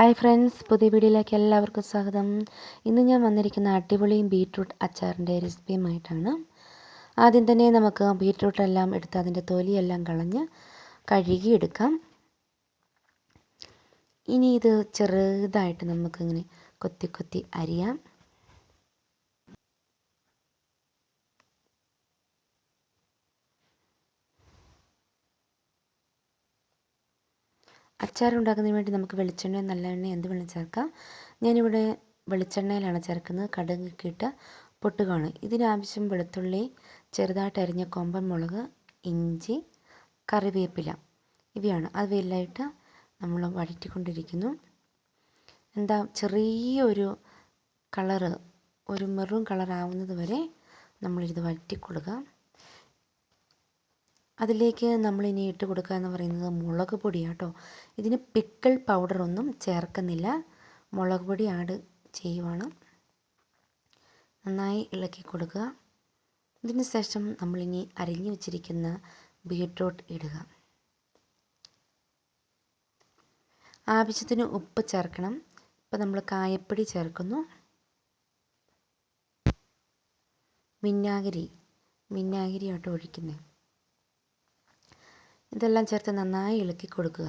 Hi friends പുതിയ വീഡിയോയിലേക്ക് എല്ലാവർക്കും സ്വാഗതം. ഇന്ന് ഞാൻ വന്നിരിക്കുന്ന അടിപൊളിയും ബീട്രൂട്ട് അച്ചാറിന്റെ റെസിപ്പിയുമായിട്ടാണ്. ആദ്യം തന്നെ നമുക്ക് ബീട്രൂട്ടെല്ലാം എടുത്ത് അതിന്റെ തൊലിയെല്ലാം കളഞ്ഞ് കഴുകിയെടുക്കാം. ഇനി ഇത് ചെറുതായിട്ട് നമുക്കിങ്ങനെ കൊത്തി കൊത്തി അരിയാം. അച്ചാർ ഉണ്ടാക്കുന്നതിന് വേണ്ടി നമുക്ക് വെളിച്ചെണ്ണ നല്ലെണ്ണ എന്ത് വേണം ചേർക്കാം. ഞാനിവിടെ വെളിച്ചെണ്ണയിലാണ് ചേർക്കുന്നത്. കടുകിട്ട ഇട്ട് പൊട്ടുകയാണ്. ഇതിനാവശ്യം വെളുത്തുള്ളി ചെറുതായിട്ട് അരിഞ്ഞ കൊമ്പൻ മുളക് ഇഞ്ചി കറിവേപ്പില ഇവയാണ്. അവയെല്ലാമായിട്ട് നമ്മൾ വഴറ്റിക്കൊണ്ടിരിക്കുന്നു. എന്താ ചെറിയൊരു കളറ് ഒരു മെറൂൺ കളറാവുന്നത് വരെ നമ്മളിത് വഴറ്റിക്കൊടുക്കുക അതിലേക്ക് നമ്മൾ ഇനി ഇട്ട് കൊടുക്കുക എന്ന് പറയുന്നത് മുളക് പൊടിയാണ് കേട്ടോ ഇതിന് പിക്കിൾ പൗഡറൊന്നും ചേർക്കുന്നില്ല. മുളക് പൊടി ആഡ് ചെയ്യുവാണ്. നന്നായി ഇളക്കി കൊടുക്കുക. ഇതിന് ശേഷം നമ്മളിനി അരിഞ്ഞു വെച്ചിരിക്കുന്ന ബീട്രൂട്ട് ഇടുക. ആവശ്യത്തിന് ഉപ്പ് ചേർക്കണം. ഇപ്പം നമ്മൾ കായപ്പൊടി ചേർക്കുന്നു. വിന്നാഗിരി ആട്ടോ ഒഴിക്കുന്നത് ഇതെല്ലാം ചേർത്ത് നന്നായി ഇളക്കി കൊടുക്കുക.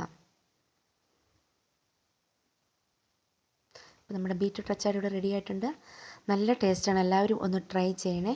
നമ്മുടെ ബീറ്റ്റൂട്ട് അച്ചാർ ഇവിടെ റെഡി ആയിട്ടുണ്ട്. നല്ല ടേസ്റ്റാണ് എല്ലാവരും ഒന്ന് ട്രൈ ചെയ്യണേ.